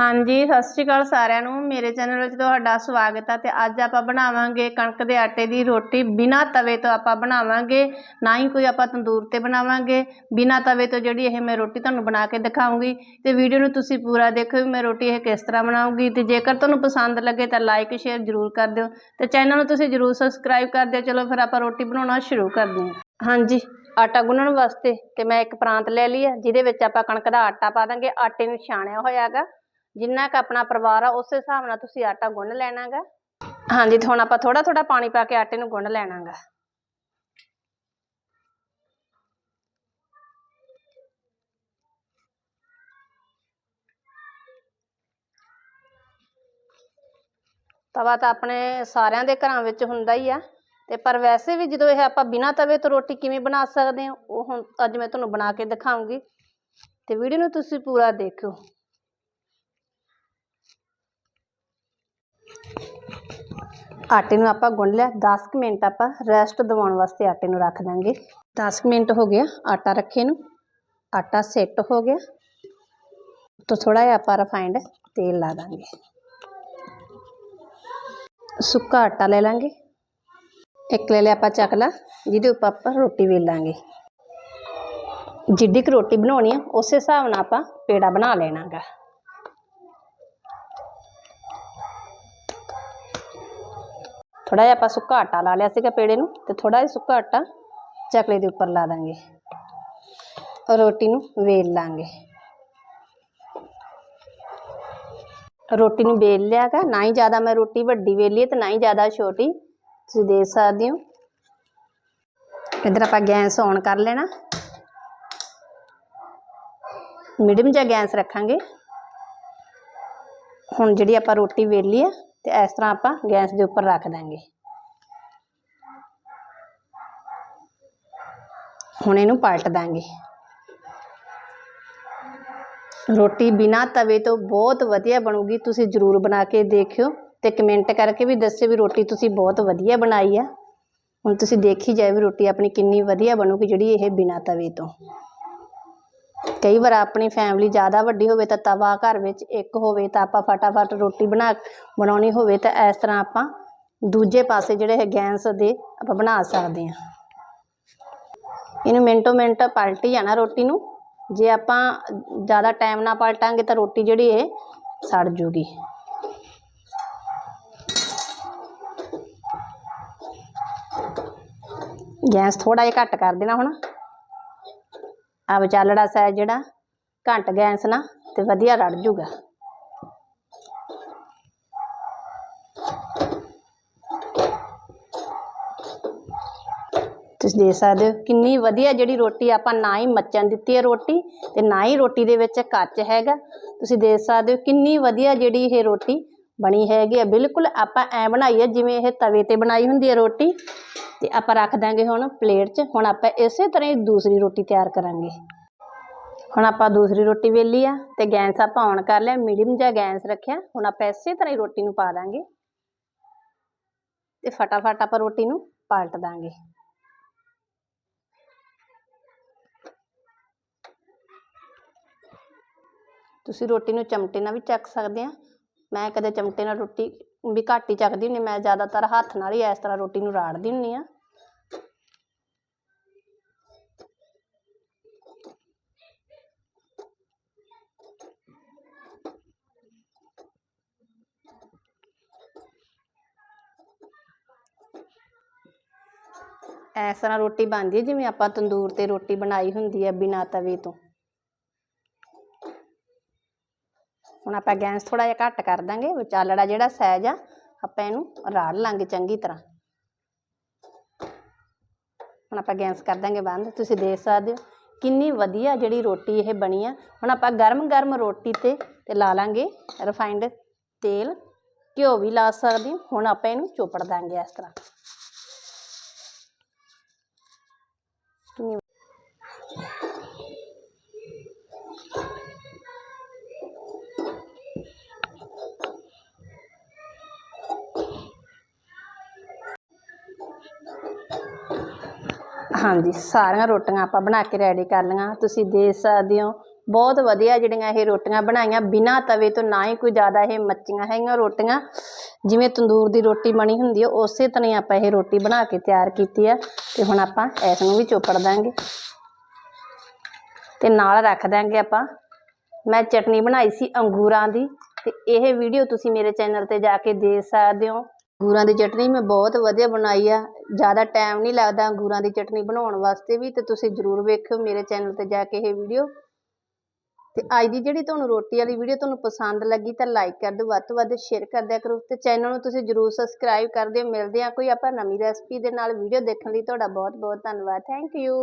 ਹਾਂਜੀ, ਸਤਿ ਸ਼੍ਰੀ ਅਕਾਲ ਸਾਰਿਆਂ ਨੂੰ। ਮੇਰੇ ਚੈਨਲ ਵਿੱਚ ਤੁਹਾਡਾ ਸਵਾਗਤ ਹੈ ਤੇ ਅੱਜ ਆਪਾਂ ਬਣਾਵਾਂਗੇ ਕਣਕ ਦੇ ਆਟੇ ਦੀ ਰੋਟੀ। ਬਿਨਾਂ ਤਵੇ ਤੋਂ ਆਪਾਂ ਬਣਾਵਾਂਗੇ, ਨਾ ਹੀ ਕੋਈ ਆਪਾਂ ਤੰਦੂਰ ਤੇ ਬਣਾਵਾਂਗੇ। ਬਿਨਾਂ ਤਵੇ ਤੋਂ ਜਿਹੜੀ ਇਹ ਮੈਂ ਰੋਟੀ ਤੁਹਾਨੂੰ ਬਣਾ ਕੇ ਦਿਖਾਉਂਗੀ ਤੇ ਵੀਡੀਓ ਨੂੰ ਤੁਸੀਂ ਪੂਰਾ ਦੇਖੋ ਵੀ ਮੈਂ ਰੋਟੀ ਇਹ ਕਿਸ ਤਰ੍ਹਾਂ ਬਣਾਉਂਗੀ। ਤੇ ਜੇਕਰ ਤੁਹਾਨੂੰ ਪਸੰਦ ਲੱਗੇ ਤਾਂ ਲਾਈਕ ਸ਼ੇਅਰ ਜ਼ਰੂਰ ਕਰ ਦਿਓ ਤੇ ਚੈਨਲ ਨੂੰ ਤੁਸੀਂ ਜ਼ਰੂਰ ਸਬਸਕ੍ਰਾਈਬ ਕਰ ਦਿਓ। ਚਲੋ ਫਿਰ ਆਪਾਂ ਰੋਟੀ ਬਣਾਉਣਾ ਸ਼ੁਰੂ ਕਰਦੇ ਹਾਂ। ਹਾਂਜੀ, ਆਟਾ ਗੁੰਨਣ ਵਾਸਤੇ ਤੇ ਮੈਂ ਇੱਕ ਪ੍ਰਾਂਤ ਲੈ ਲਈ ਆ, ਜਿਹਦੇ ਵਿੱਚ ਆਪਾਂ ਕਣਕ ਦਾ ਆਟਾ ਪਾ ਦਾਂਗੇ। ਆਟੇ ਨੂੰ ਛਾਣਿਆ ਹੋਇਆ ਹੈਗਾ ਜਿੰਨਾ ਕ ਆਪਣਾ ਪਰਿਵਾਰ ਆ, ਉਸੇ ਹਿਸਾਬ ਨਾਲ ਤੁਸੀਂ ਆਟਾ ਗੁੰਨ ਲੈਣਾਗਾ। ਹਾਂਜੀ, ਤੇ ਹੁਣ ਆਪਾਂ ਥੋੜਾ ਥੋੜਾ ਪਾਣੀ ਪਾ ਕੇ ਆਟੇ ਨੂੰ ਗੁੰਨ ਲੈਣਾਗਾ। ਤਵਾ ਤਾਂ ਆਪਣੇ ਸਾਰਿਆਂ ਦੇ ਘਰਾਂ ਵਿੱਚ ਹੁੰਦਾ ਹੀ ਆ। ਤੇ ਪਰ ਵੈਸੇ ਵੀ ਜਦੋਂ ਇਹ ਆਪਾਂ ਬਿਨਾਂ ਤਵੇ ਤੋਂ ਰੋਟੀ ਕਿਵੇਂ ਬਣਾ ਸਕਦੇ ਹਾਂ ਉਹ ਹੁਣ ਅੱਜ ਮੈਂ ਤੁਹਾਨੂੰ ਬਣਾ ਕੇ ਦਿਖਾਉਂਗੀ। ਤੇ ਵੀਡੀਓ ਨੂੰ ਤੁਸੀਂ ਪੂਰਾ ਦੇਖਿਓ। ਆਟੇ ਨੂੰ ਆਪਾਂ ਗੁੰਨ ਲਿਆ। 10 ਕੁ ਮਿੰਟ ਆਪਾਂ ਰੈਸਟ ਦਿਵਾਉਣ ਵਾਸਤੇ ਆਟੇ ਨੂੰ ਰੱਖ ਦਾਂਗੇ। 10 ਕੁ ਮਿੰਟ ਹੋ ਗਿਆ ਆਟਾ ਰੱਖੇ ਨੂੰ। ਆਟਾ ਸੈੱਟ ਹੋ ਗਿਆ। ਤੋਂ ਥੋੜਾ ਜਿਹਾ ਆਪਾਂ ਰਿਫਾਈਂਡ ਤੇਲ ਲਾ ਦਾਂਗੇ। ਸੁੱਕਾ ਆਟਾ ਲੈ ਲਾਂਗੇ। ਇੱਕ ਲੈ ਲਿਆ ਆਪਾਂ ਚਕਲਾ ਜਿਹਦੇ ਉੱਪਰ ਆਪਾਂ ਰੋਟੀ ਵੇਲਾਂਗੇ। ਜਿੱਡੀ ਕੁ ਰੋਟੀ ਬਣਾਉਣੀ ਆ, ਉਸੇ ਹਿਸਾਬ ਨਾਲ ਆਪਾਂ ਪੇੜਾ ਬਣਾ ਲੈਣਾਗਾ। ਥੋੜਾ ਜਿਹਾ ਆਪਾਂ ਸੁੱਕਾ ਆਟਾ ਲਾ ਲਿਆ ਸੀਗਾ ਪੇੜੇ ਨੂੰ ਤੇ ਥੋੜਾ ਜਿਹਾ ਸੁੱਕਾ ਆਟਾ ਚਕਲੇ ਦੇ ਉੱਪਰ ਲਾ ਦਾਂਗੇ। ਔਰ ਰੋਟੀ ਨੂੰ ਵੇਲ ਲਾਂਗੇ। ਰੋਟੀ ਨੂੰ ਵੇਲ ਲਿਆਗਾ ਨਾ ਹੀ ਜ਼ਿਆਦਾ ਮੈਂ ਰੋਟੀ ਵੱਡੀ ਵੇਲੀ ਹੈ ਤੇ ਨਾ ਹੀ ਜ਼ਿਆਦਾ ਛੋਟੀ। ਤੁਸੀਂ ਦੇਖ ਸਕਦੇ ਹੋ। ਇੱਧਰ ਆਪਾਂ ਗੈਸ ਔਨ ਕਰ ਲੈਣਾ। ਮੀਡੀਅਮ ਜਿਹਾ ਗੈਸ ਰੱਖਾਂਗੇ। ਹੁਣ ਜਿਹੜੀ ਆਪਾਂ ਰੋਟੀ ਵੇਲੀ ਆ ਤੇ ਇਸ ਤਰ੍ਹਾਂ ਆਪਾਂ ਗੈਸ ਦੇ ਉੱਪਰ ਰੱਖ ਦਾਂਗੇ। ਹੁਣ ਇਹਨੂੰ ਪਲਟ ਦਾਂਗੇ। ਰੋਟੀ ਬਿਨਾ ਤਵੇ ਤੋਂ ਬਹੁਤ ਵਧੀਆ ਬਣੂਗੀ, ਤੁਸੀਂ ਜ਼ਰੂਰ ਬਣਾ ਕੇ ਦੇਖਿਓ ਤੇ ਕਮੈਂਟ ਕਰਕੇ ਵੀ ਦੱਸਿਓ ਵੀ ਰੋਟੀ ਤੁਸੀਂ ਬਹੁਤ ਵਧੀਆ ਬਣਾਈ ਆ। ਹੁਣ ਤੁਸੀਂ ਦੇਖੀ ਜਾਏ ਵੀ ਰੋਟੀ ਆਪਣੀ ਕਿੰਨੀ ਵਧੀਆ ਬਣੂਗੀ ਜਿਹੜੀ ਇਹ ਬਿਨਾ ਤਵੇ ਤੋਂ। ਕਈ ਵਾਰ ਆਪਣੀ ਫੈਮਿਲੀ ਜ਼ਿਆਦਾ ਵੱਡੀ ਹੋਵੇ ਤਾਂ ਤਵਾ ਘਰ ਵਿੱਚ ਇੱਕ ਹੋਵੇ ਤਾਂ ਆਪਾਂ ਫਟਾਫਟ ਰੋਟੀ ਬਣਾ ਬਣਾਉਣੀ ਹੋਵੇ ਤਾਂ ਇਸ ਤਰ੍ਹਾਂ ਆਪਾਂ ਦੂਜੇ ਪਾਸੇ ਜਿਹੜੇ ਹੈ ਗੈਸ ਦੇ ਆਪਾਂ ਬਣਾ ਸਕਦੇ ਹਾਂ। ਇਹਨੂੰ ਮਿੰਟੋ ਮਿੰਟ ਪਲਟੀ ਹੀ ਜਾਣਾ ਰੋਟੀ ਨੂੰ। ਜੇ ਆਪਾਂ ਜ਼ਿਆਦਾ ਟਾਈਮ ਨਾ ਪਲਟਾਂਗੇ ਤਾਂ ਰੋਟੀ ਜਿਹੜੀ ਇਹ ਸੜ ਜੂਗੀ। ਗੈਸ ਥੋੜਾ ਜਿਹਾ ਘੱਟ ਕਰ ਦੇਣਾ ਹੁਣ। ਆ ਵਿਚਾਲੜਾ ਸਾ ਜਿਹੜਾ ਘੰਟ ਗੈਸ ਨਾ ਤੇ ਵਧੀਆ ਰੜ ਜੂਗਾ। ਤੁਸੀਂ ਦੇਖ ਸਕਦੇ ਹੋ ਕਿੰਨੀ ਵਧੀਆ ਜਿਹੜੀ ਰੋਟੀ ਆਪਾਂ ਨਾ ਹੀ ਮੱਚਣ ਦਿੱਤੀ ਹੈ ਰੋਟੀ ਤੇ ਨਾ ਹੀ ਰੋਟੀ ਦੇ ਵਿੱਚ ਕੱਚ ਹੈਗਾ। ਤੁਸੀਂ ਦੇਖ ਸਕਦੇ ਹੋ ਕਿੰਨੀ ਵਧੀਆ ਜਿਹੜੀ ਇਹ ਰੋਟੀ ਬਣੀ ਹੈਗੀ ਆ ਬਿਲਕੁਲ ਆਪਾਂ ਐ ਬਣਾਈ ਹੈ ਜਿਵੇਂ ਇਹ ਤਵੇ ਤੇ ਬਣਾਈ ਹੁੰਦੀ ਹੈ ਰੋਟੀ। ਤੇ ਆਪਾਂ ਰੱਖ ਦਾਂਗੇ ਹੁਣ ਪਲੇਟ 'ਚ। ਹੁਣ ਆਪਾਂ ਇਸੇ ਤਰ੍ਹਾਂ ਹੀ ਦੂਸਰੀ ਰੋਟੀ ਤਿਆਰ ਕਰਾਂਗੇ। ਹੁਣ ਆਪਾਂ ਦੂਸਰੀ ਰੋਟੀ ਵੇਲੀ ਆ ਤੇ ਗੈਸ ਆਪਾਂ ਔਨ ਕਰ ਲਿਆ ਮੀਡੀਅਮ ਜਿਹਾ ਗੈਸ ਰੱਖਿਆ। ਹੁਣ ਆਪਾਂ ਇਸੇ ਤਰ੍ਹਾਂ ਹੀ ਰੋਟੀ ਨੂੰ ਪਾ ਦਾਂਗੇ ਤੇ ਫਟਾਫਟ ਆਪਾਂ ਰੋਟੀ ਨੂੰ ਪਲਟ ਦਾਂਗੇ ਤੁਸੀਂ ਰੋਟੀ ਨੂੰ ਚਮਟੇ ਨਾਲ ਵੀ ਚੱਕ ਸਕਦੇ ਆ। ਮੈਂ ਕਦੇ ਚਮਟੇ ਨਾਲ ਰੋਟੀ ਵੀ ਘੱਟ ਹੀ ਚੱਕਦੀ ਹੁੰਦੀ, ਮੈਂ ਜ਼ਿਆਦਾਤਰ ਹੱਥ ਨਾਲ ਹੀ ਇਸ ਤਰ੍ਹਾਂ ਰੋਟੀ ਨੂੰ ਰਾੜਦੀ ਹੁੰਦੀ ਆ ਇਸ ਤਰ੍ਹਾਂ ਰੋਟੀ ਬਣਦੀ ਹੈ, ਜਿਵੇਂ ਆਪਾਂ ਤੰਦੂਰ ਤੇ ਰੋਟੀ ਬਣਾਈ ਹੁੰਦੀ ਹੈ ਬਿਨਾਂ ਤਵੇ ਤੋਂ। ਹੁਣ ਆਪਾਂ ਗੈਸ ਥੋੜਾ ਜਿਹਾ ਘੱਟ ਕਰ ਦਾਂਗੇ ਵਿਚਾਲੜਾ ਜਿਹੜਾ ਸਾਈਜ਼ ਆ, ਆਪਾਂ ਇਹਨੂੰ ਰਾੜ ਲਾਂਗੇ ਚੰਗੀ ਤਰ੍ਹਾਂ। ਹੁਣ ਆਪਾਂ ਗੈਸ ਕਰ ਦਾਂਗੇ ਬੰਦ, ਤੁਸੀਂ ਦੇਖ ਸਕਦੇ ਹੋ ਕਿੰਨੀ ਵਧੀਆ ਜਿਹੜੀ ਰੋਟੀ ਇਹ ਬਣੀ ਆ। ਹੁਣ ਆਪਾਂ ਗਰਮ ਗਰਮ ਰੋਟੀ ਤੇ ਤੇ ਲਾ ਲਾਂਗੇ ਰਿਫਾਈਂਡ ਤੇਲ, ਘਿਓ ਵੀ ਲਾ ਸਕਦੇ ਹੁਣ ਆਪਾਂ ਇਹਨੂੰ ਚੋਪੜ ਦਾਂਗੇ ਇਸ ਤਰ੍ਹਾਂ। ਹਾਂਜੀ, ਸਾਰੀਆਂ ਰੋਟੀਆਂ ਆਪਾਂ ਬਣਾ ਕੇ ਰੈਡੀ ਕਰ ਲਈਆਂ। ਤੁਸੀਂ ਦੇਖ ਸਕਦੇ ਹੋ, ਬਹੁਤ ਵਧੀਆ ਜਿਹੜੀਆਂ ਇਹ ਰੋਟੀਆਂ ਬਣਾਈਆਂ। ਬਿਨਾਂ ਤਵੇ ਤੋਂ ਨਾ ਹੀ ਕੋਈ ਜ਼ਿਆਦਾ ਇਹ ਮੱਚੀਆਂ ਹੈਗੀਆਂ ਰੋਟੀਆਂ। ਜਿਵੇਂ ਤੰਦੂਰ ਦੀ ਰੋਟੀ ਬਣੀ ਹੁੰਦੀ ਹੈ ਉਸੇ ਤਰ੍ਹਾਂ ਹੀ ਆਪਾਂ ਇਹ ਰੋਟੀ ਬਣਾ ਕੇ ਤਿਆਰ ਕੀਤੀ ਆ। ਤੇ ਹੁਣ ਆਪਾਂ ਇਸ ਨੂੰ ਵੀ ਚੋਪੜ ਦਾਂਗੇ। ਤੇ ਨਾਲ ਰੱਖ ਦਾਂਗੇ ਆਪਾਂ। ਮੈਂ ਚਟਨੀ ਬਣਾਈ ਸੀ ਅੰਗੂਰਾਂ ਦੀ। ਤੇ ਇਹ ਵੀਡੀਓ ਤੁਸੀਂ ਮੇਰੇ ਚੈਨਲ ਤੇ ਜਾ ਕੇ ਦੇਖ ਸਕਦੇ ਹੋ। ਅੰਗੂਰਾਂ ਦੀ ਚਟਨੀ ਮੈਂ ਬਹੁਤ ਵਧੀਆ ਬਣਾਈ ਆ। ਜ਼ਿਆਦਾ ਟਾਈਮ ਨਹੀਂ ਲੱਗਦਾ ਅੰਗੂਰਾਂ ਦੀ ਚਟਨੀ ਬਣਾਉਣ ਵਾਸਤੇ ਵੀ ਅਤੇ ਤੁਸੀਂ ਜ਼ਰੂਰ ਵੇਖਿਓ ਮੇਰੇ ਚੈਨਲ ਤੇ ਜਾ ਕੇ ਇਹ ਵੀਡੀਓ ਅਤੇ ਅੱਜ ਦੀ ਜਿਹੜੀ ਤੁਹਾਨੂੰ ਰੋਟੀ ਵਾਲੀ ਵੀਡੀਓ ਤੁਹਾਨੂੰ ਪਸੰਦ ਲੱਗੀ ਤਾਂ ਲਾਈਕ ਕਰ ਦਿਓ, ਵੱਧ ਤੋਂ ਵੱਧ ਸ਼ੇਅਰ ਕਰ ਦਿਆ ਕਰੋ। ਅਤੇ ਚੈਨਲ ਨੂੰ ਤੁਸੀਂ ਜ਼ਰੂਰ ਸਬਸਕ੍ਰਾਈਬ ਕਰ ਦਿਓ। ਮਿਲਦੇ ਆ ਕੋਈ ਆਪਾਂ ਨਵੀਂ ਰੈਸਪੀ ਦੇ ਨਾਲ। ਵੀਡੀਓ ਦੇਖਣ ਲਈ ਤੁਹਾਡਾ ਬਹੁਤ ਬਹੁਤ ਧੰਨਵਾਦ। Thank you